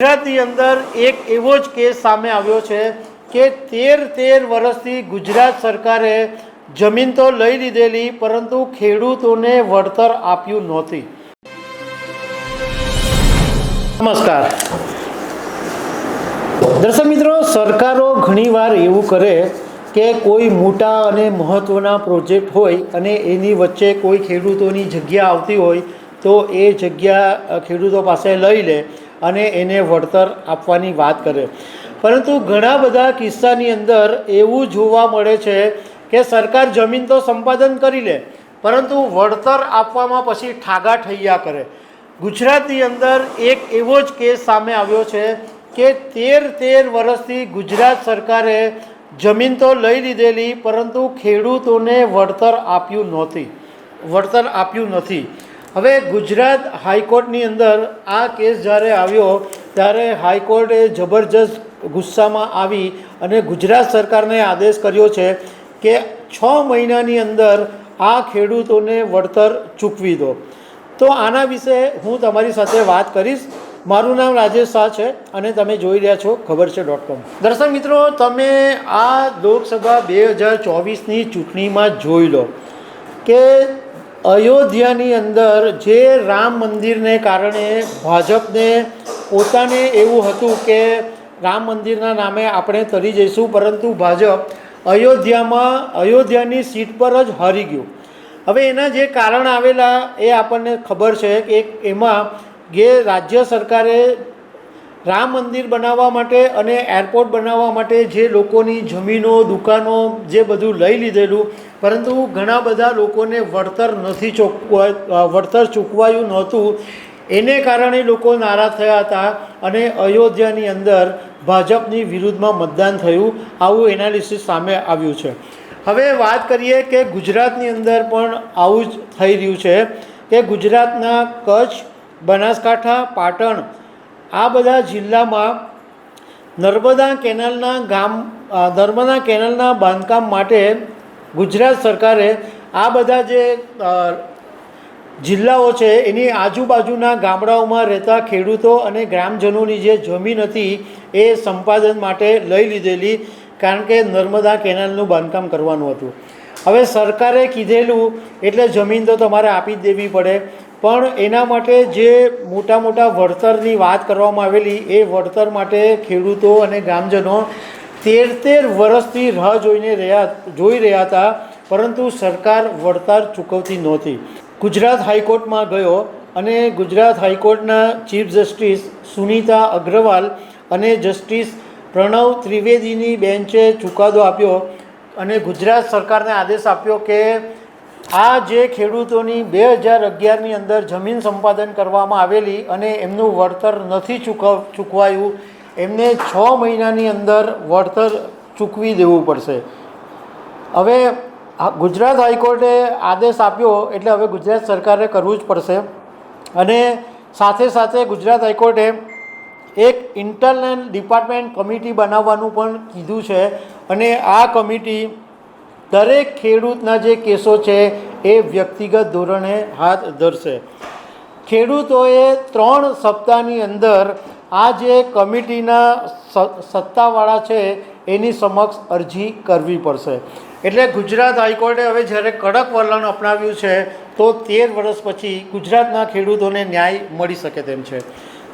ગુજરાતની અંદર એક એવો જ કેસ સામે આવ્યો છે કે તેર તેર વર્ષથી ગુજરાત સરકારે જમીન તો લઈ લીધેલી, પરંતુ ખેડૂતોને વળતર આપ્યું નહોતી. નમસ્કાર. દર્શક મિત્રો, સરકારો ઘણીવાર એવું કરે કે કોઈ મોટા અને મહત્ત્વના પ્રોજેક્ટ હોય અને એની વચ્ચે કોઈ ખેડૂતોની જગ્યા આવતી હોય, તો એ જગ્યા ખેડૂતો પાસે લઈ લે. અને એને વળતર આપવાની વાત કરે. પરંતુ ઘણા બધા કિસ્સાની અંદર એવું જોવા મળે છે કે સરકાર જમીન તો સંપાદન કરી લે, પરંતુ વળતર આપવામાં પછી ઠાગા ઠૈયા કરે. ગુજરાતની અંદર એક એવો જ કેસ સામે આવ્યો છે કે તેર તેર વર્ષથી ગુજરાત સરકારે જમીન તો લઈ લીધેલી, પરંતુ ખેડૂતોને વળતર આપ્યું નહોતી, વળતર આપ્યું નથી. હવે ગુજરાત હાઈકોર્ટની અંદર આ કેસ જ્યારે આવ્યો, ત્યારે હાઈકોર્ટે જબરજસ્ત ગુસ્સામાં આવી અને ગુજરાત સરકારને આદેશ કર્યો છે કે છ મહિનાની અંદર આ ખેડૂતોને વળતર ચૂકવી દો. તો આના વિશે હું તમારી સાથે વાત કરીશ. મારું નામ રાજેશ શાહ છે અને તમે જોઈ રહ્યા છો ખબર છે ડોટ કોમ. દર્શક મિત્રો, તમે આ લોકસભા બે હજાર ચોવીસની ચૂંટણીમાં જોઈ લો કે અયોધ્યાની અંદર જે રામ મંદિરને કારણે ભાજપને પોતાને એવું હતું કે રામ મંદિરના નામે આપણે તરી જઈશું, પરંતુ ભાજપ અયોધ્યામાં, અયોધ્યાની સીટ પર જ હારી ગયું. હવે એના જે કારણ આવેલા એ આપણને ખબર છે કે એમાં જે રાજ્ય સરકારે રામ મંદિર બનાવવા માટે અને એરપોર્ટ બનાવવા માટે જે લોકોની જમીનો, દુકાનો જે બધું લઈ લીધેલું, પરંતુ ઘણા બધા લોકોને વળતર નથી ચૂકવા વળતર ચૂકવાયું નહોતું. એને કારણે લોકો નારાજ થયા હતા અને અયોધ્યાની અંદર ભાજપની વિરુદ્ધમાં મતદાન થયું. આવું એનાલિસિસ સામે આવ્યું છે. હવે વાત કરીએ કે ગુજરાતની અંદર પણ આવું જ થઈ રહ્યું છે કે ગુજરાતના કચ્છ, બનાસકાંઠા, પાટણ આ બધા જિલ્લામાં નર્મદા કેનાલના ગામ નર્મદા કેનાલના બાંધકામ માટે ગુજરાત સરકારે આ બધા જે જિલ્લાઓ છે, એની આજુબાજુના ગામડાઓમાં રહેતા ખેડૂતો અને ગ્રામજનોની જે જમીન હતી એ સંપાદન માટે લઈ લીધેલી કારણ કે નર્મદા કેનાલનું બાંધકામ કરવાનું હતું. હવે સરકારે કીધેલું એટલે જમીન તો તમારે આપી જ દેવી પડે. પણ એના માટે જે મોટા મોટા વળતરની વાત કરવામાં આવેલી, એ વળતર માટે ખેડૂતો અને ગ્રામજનો તેર તેર વર્ષથી રાહ જોઈને રહ્યા, જોઈ રહ્યા હતા, પરંતુ સરકાર વળતર ચૂકવતી નહોતી. ગુજરાત હાઈકોર્ટમાં ગયો અને ગુજરાત હાઈકોર્ટના ચીફ જસ્ટિસ સુનીતા અગ્રવાલ અને જસ્ટિસ પ્રણવ ત્રિવેદીની બેન્ચે ચુકાદો આપ્યો અને ગુજરાત સરકારને આદેશ આપ્યો કે આ જે ખેડૂતોની બે હજાર અગિયારની અંદર જમીન સંપાદન કરવામાં આવેલી અને એમનું વળતર નથી ચૂકવ, ચૂકવાયું, એમને છ મહિનાની અંદર વળતર ચૂકવી દેવું પડશે. હવે ગુજરાત હાઈકોર્ટે આદેશ આપ્યો એટલે હવે ગુજરાત સરકારે કરવું જ પડશે. અને સાથે સાથે ગુજરાત હાઈકોર્ટે એક ઇન્ટરનલ ડિપાર્ટમેન્ટ કમિટી બનાવવાનું પણ કીધું છે. અને આ કમિટી દરેક ખેડૂતના જે કેસો છે એ વ્યક્તિગત ધોરણે હાથ ધરશે. ખેડૂતોએ ત્રણ સપ્તાહની અંદર આ જે કમિટીના સત્તાવાળા છે એની સમક્ષ અરજી કરવી પડશે. એટલે ગુજરાત હાઈકોર્ટે હવે જ્યારે કડક વલણ અપનાવ્યું છે, તો તેર વર્ષ પછી ગુજરાતના ખેડૂતોને ન્યાય મળી શકે તેમ છે.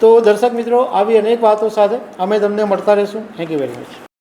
તો દર્શક મિત્રો, આવી અનેક વાતો સાથે અમે તમને મળતા રહીશું. Thank you very much